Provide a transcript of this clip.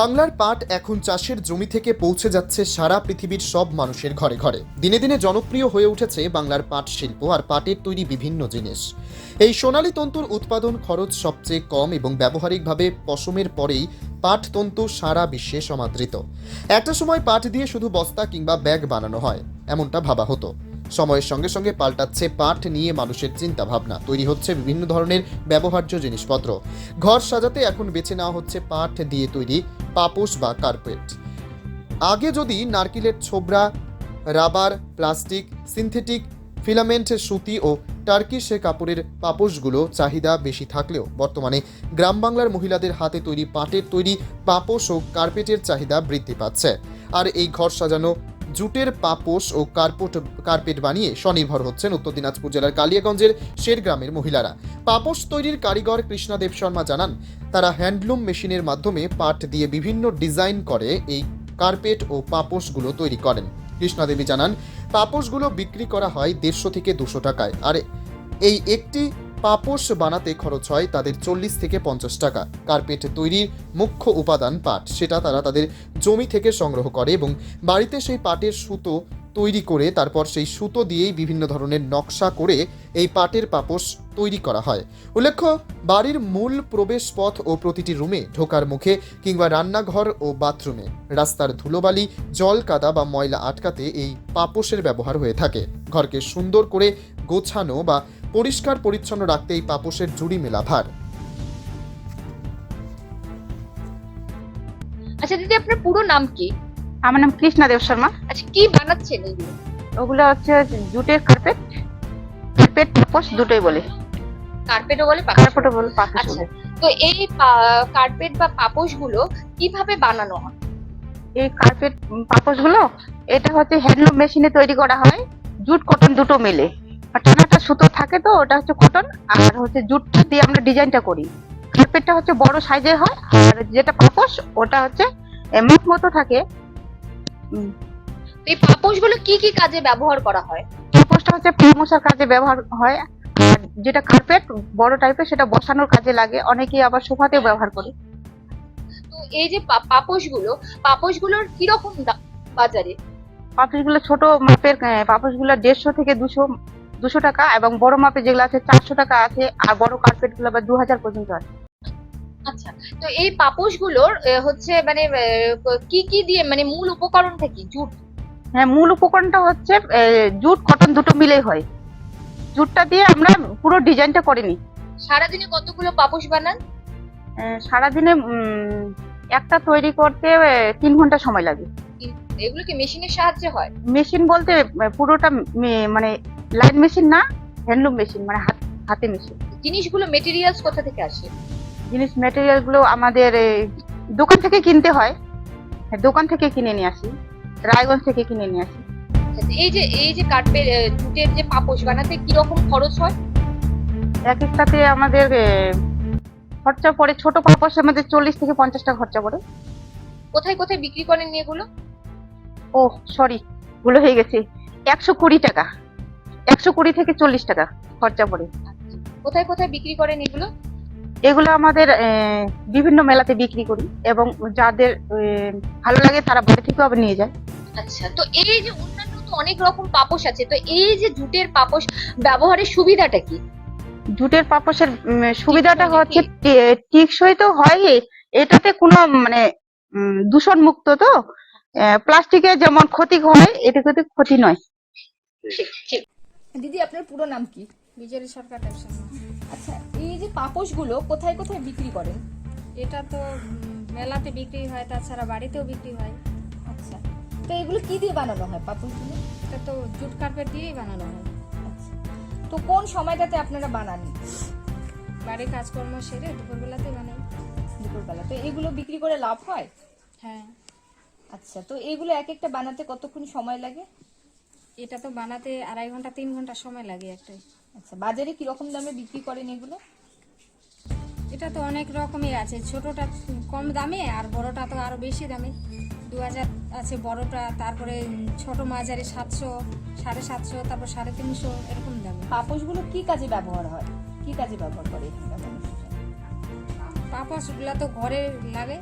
বাংলার পাট এখন চাষের জমি থেকে পৌঁছে যাচ্ছে সারা পৃথিবীর সব মানুষের ঘরে ঘরে। দিনে দিনে জনপ্রিয় হয়ে উঠেছে বাংলার পাট শিল্প আর পাটের তৈরি বিভিন্ন জিনিস। এই সোনালী তন্তুর উৎপাদন খরচ সবচেয়ে কম এবং ব্যবহারিকভাবে পশমের পরেই পাট তন্তু সারা বিশ্বে সমাদৃত। একটা সময় পাট দিয়ে শুধু বস্তা কিংবা ব্যাগ বানানো হয়, এমনটা ভাবা হতো। সময়ের সঙ্গে সঙ্গে পাল্টাচ্ছে পাট নিয়ে মানুষের চিন্তা ভাবনা তৈরি হচ্ছে বিভিন্ন ধরনের ব্যবহার্য জিনিসপত্র। ঘর সাজাতে এখন বেছে নেওয়া হচ্ছে পাট দিয়ে তৈরি পাপোশ বা কার্পেট। আগে যদি নারকেলের ছোবড়া রাবার, প্লাস্টিক, সিনথেটিক, ফিলামেন্ট, সুতি ও টার্কিশ কাপড়ের পাপোশগুলো চাহিদা বেশি থাকলেও বর্তমানে গ্রাম বাংলার মহিলাদের হাতে তৈরি পাটের তৈরি পাপোশ ও কার্পেটের চাহিদা বৃদ্ধি পাচ্ছে। আর এই ঘর সাজানো জুটের পাপোশ ও কার্পোট, কার্পেট বানিয়ে স্বনির্ভর হচ্ছেন উত্তর দিনাজপুর জেলার কালিয়াগঞ্জের শেরগ্রামের মহিলারা। পাপোশ তৈরির কারিগর কৃষ্ণাদেব শর্মা জানান, তারা হ্যান্ডলুম মেশিনের মাধ্যমে পাট দিয়ে বিভিন্ন ডিজাইন করে এই কার্পেট ও পাপোশগুলো তৈরি করেন। কৃষ্ণাদেবী জানান, পাপোশগুলো বিক্রি করা হয় দেড়শো থেকে দুশো টাকায়। আর এই একটি পাপোশ বানাতে খরচ হয় তাদের চল্লিশ থেকে পঞ্চাশ টাকা। কার্পেট তৈরির মুখ্য উপাদান পাট, সেটা তারা তাদের জমি থেকে সংগ্রহ করে এবং বাড়িতে সেই পাটের সুতো তৈরি করে তারপর সেই সুতো দিয়েই বিভিন্ন ধরনের নকশা করে এই পাটের পাপোশ তৈরি করা হয়। উল্লেখ্য, বাড়ির মূল প্রবেশ পথ ও প্রতিটি রুমে ঢোকার মুখে কিংবা রান্নাঘর ও বাথরুমে রাস্তার ধুলোবালি, জল কাদা বা ময়লা আটকাতে এই পাপোশের ব্যবহার হয়ে থাকে। ঘরকে সুন্দর করে গোছানো বা পরিষ্কার পরিচ্ছন্ন রাখতে এই পাপোশের জুড়ি মেলা ভার। আচ্ছা দিদি আপনার পুরো নাম কি? আমার নাম কৃষ্ণা দেব শর্মা। আচ্ছা কি বানাচ্ছেন ওগুলো হচ্ছে জুটের কার্পেট কার্পেট পাপোশ দুটোই বলে। কার্পেটও বলে কার্পেটও বলে পাপোশ আচ্ছা তো এই কার্পেট বা পাপোশগুলো কীভাবে বানানো হয়? এই কার্পেট পাপোশগুলো এটা হচ্ছে হ্যান্ডলুম মেশিনে তৈরি করা হয়। জুট কটন দুটো মিলে। সুতো থাকে তো ওটা হচ্ছে কটন আর হচ্ছে জুটটা দিয়ে আমরা ডিজাইনটা করি। কার্পেটটা হচ্ছে বড় সাইজের হয় আর যেটা পাপোশ ওটা হচ্ছে এ, মতো থাকে। এই পাপোশগুলো কি কি কাজে ব্যবহার করা হয়? পাপোশটা হচ্ছে ফুল কাজে ব্যবহার হয় আর যেটা কার্পেট বড় টাইপের সেটা বসানোর কাজে লাগে অনেকেই আবার সোফাতেও ব্যবহার করে। তো এই যে পাপোশগুলো পাপোশগুলোর কীরকম দাম বাজারে? পাপোশগুলো ছোট মাপের পাপোশগুলো দেড়শো থেকে দুশো দুশো টাকা এবং বড় মাপে যেগুলো আছে চারশো টাকা আছে আর বড় কার্পেটগুলো আবার দু হাজার পর্যন্ত আছে। আচ্ছা তো এই পাপোশগুলোর হচ্ছে মানে কি কি দিয়ে মানে মূল উপকরণটা কি জুট? হ্যাঁ মূল উপকরণটা হচ্ছে জুট কটন দুটো মিলেই হয়। জুটটা দিয়ে আমরা পুরো ডিজাইনটা করে নিই সারাদিনে কতগুলো পাপোশ বানান? সারাদিনে একটা তৈরি করতে তিন ঘণ্টা সময় লাগে। এগুলো কি মেশিনের সাহায্যে হয়? মেশিন বলতে পুরোটা মানে লাইন মেশিন না হ্যান্ডলুম মেশিন মানে হাত হাতে মেশিন জিনিসগুলো মেটেরিয়ালস কোথা থেকে আসে? জিনিস ম্যাটেরিয়ালগুলো আমাদের এই, দোকান থেকে কিনতে হয়। হ্যাঁ, দোকান থেকে কিনে নিয়ে আসি। রায়গঞ্জ থেকে কিনে নিয়ে আসি। আচ্ছা, এই যে এই যে কার্পেট জুটের যে পাপোশ বানাতে কীরকম খরচ হয়? এক একটাতে আমাদের খরচা পড়ে ছোট পাপোশ আমাদের চল্লিশ থেকে পঞ্চাশ টাকা খরচা পড়ে। কোথায় কোথায় বিক্রি করেন নিয়ে এগুলো? ও সরি ভুল হয়ে গেছে। একশো কুড়ি টাকা। একশো কুড়ি থেকে চল্লিশ টাকা খরচা পড়ে। কোথায় কোথায় বিক্রি করেন এগুলো? এগুলো আমাদের বিভিন্ন মেলাতে বিক্রি করি এবং যাদের ভালো লাগে তারা বাড়ি থেকেও আবার নিয়ে যায়। আচ্ছা তো এই যে অন্যান্য তো অনেক রকম পাপোশ আছে তো এই যে জুটের পাপোশ ব্যবহারের সুবিধাটা কি? জুটের পাপোশের সুবিধাটা হচ্ছে টে- টেকসই তো হয় এটাতে কোনো মানে দূষণ মুক্ত তো। প্লাস্টিকের যেমন ক্ষতি হয় এটা কিন্তু ক্ষতি নয়। ঠিক ঠিক। দিদি আপনার পুরো নাম কি? বিজলি সরকার ব্যবসা আচ্ছা এই যে পাপোশগুলো কোথায় কোথায় বিক্রি করেন? এটা তো মেলাতে বিক্রি হয় তাছাড়া বাড়িতেও বিক্রি হয়। আচ্ছা তো এগুলো কি দিয়ে বানানো হয় পাপোশগুলো? এটা তো জুট কার্পেট দিয়েই বানানো হয়। আচ্ছা তো কোন সময়টাতে আপনারা বানান? বাড়ির কাজকর্ম সেরে দুপুরবেলাতে বানাই। দুপুরবেলা। তো এগুলো বিক্রি করে লাভ হয়? হ্যাঁ। আচ্ছা তো এগুলো এক একটা বানাতে কতক্ষণ সময় লাগে? এটা তো বানাতে আড়াই ঘণ্টা তিন ঘণ্টা সময় লাগে একটাই। আচ্ছা বাজারে কি রকম দামে বিক্রি করেন এগুলো? এটা তো অনেক রকমের আছে। ছোটটা কম দামে আর বড়টা তো আরও বেশি দামে। দু হাজার আছে বড়টা তারপরে ছোট মাঝারি সাতশো সাড়ে সাতশো তারপর সাড়ে তিনশো এরকম দামে। পাপোশগুলো কি কাজে ব্যবহার হয়? কি কাজে ব্যবহার করে এখানকার মানুষ তো ঘরে লাগে